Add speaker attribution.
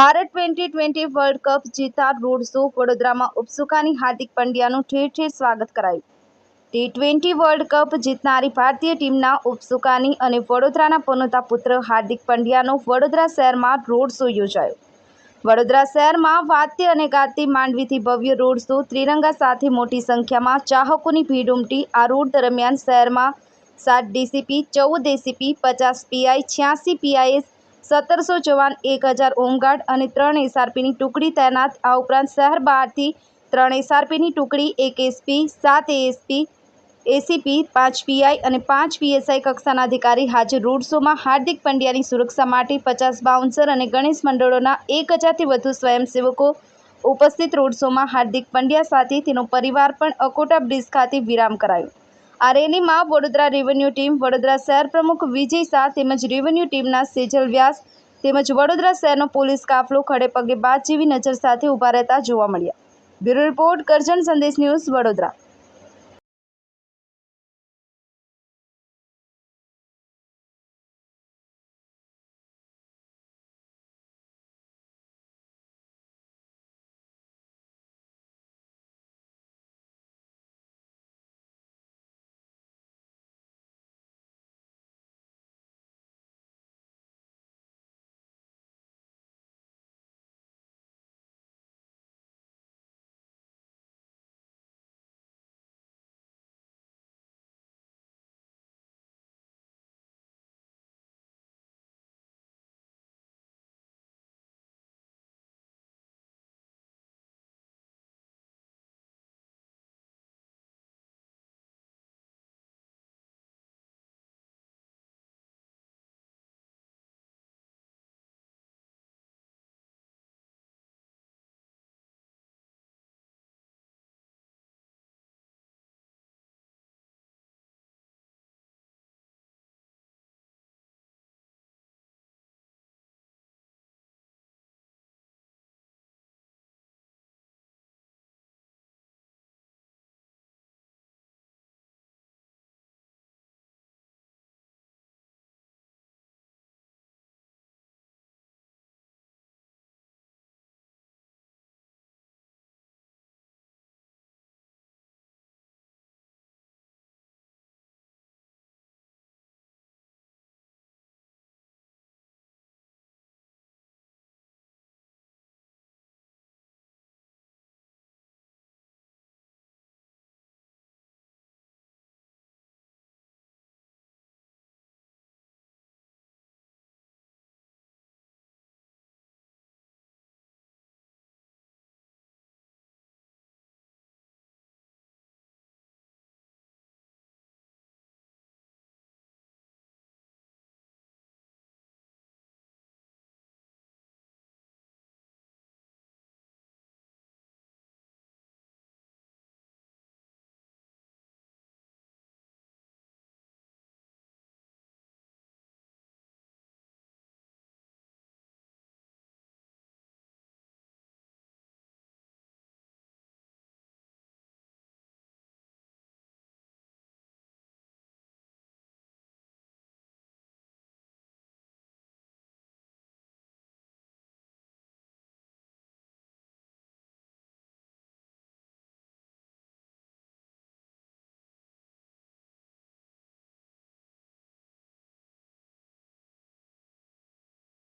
Speaker 1: Twenty twenty world cup જીતા road show વડોદરામાં ઉપસુકાની હાર્દિક પંડ્યાનું ઠેર ઠેર સ્વાગત કરાયું. ટી ટ્વેન્ટી વર્લ્ડ કપ જીતનારી ભારતીય ટીમના ઉપસુકાની અને વડોદરાના પનોતા પુત્ર હાર્દિક પંડ્યાનો વડોદરા શહેરમાં રોડ શો યોજાયો. વડોદરા શહેરમાં વાદ્ય અને ગાતી માંડવીથી ભવ્ય રોડ શો ત્રિરંગા સાથે મોટી સંખ્યામાં ચાહકોની ભીડ ઉમટી. આ રોડ દરમિયાન શહેરમાં સાત ડીસીપી, ચૌદ એસીપી પચાસ પીઆઈ, છ્યાસી પીઆઈએસ સત્તરસો જવાન એક હજાર હોમગાર્ડ અને ત્રણ એસઆરપીની ટુકડી તૈનાત. આ ઉપરાંત શહેર બહારથી ત્રણ એસઆરપીની ટુકડી, એક એસપી, સાત એએસપી, એસીપી, પાંચ પીઆઈ અને પાંચ પીએસઆઈ કક્ષાના અધિકારી હાજર. રોડ શોમાં હાર્દિક પંડ્યાની સુરક્ષા માટે પચાસ બાઉન્સર અને ગણેશ મંડળોના એક હજારથી વધુ સ્વયંસેવકો ઉપસ્થિત. રોડ શોમાં હાર્દિક પંડ્યા સાથે તેનો પરિવાર પણ અકોટા બ્રિજ ખાતે વિરામ કરાયો. આ રેલીમાં વડોદરા રેવન્યુ ટીમ વડોદરા શહેર પ્રમુખ વિજય શાહ તેમજ રેવન્યુ ટીમના સેજલ વ્યાસ તેમજ વડોદરા શહેરનો પોલીસ કાફલો ખડે પગે બાદ જેવી નજર સાથે ઊભા રહેતા જોવા મળ્યા. બ્યુરો રિપોર્ટ કરજણ સંદેશ ન્યૂઝ વડોદરા.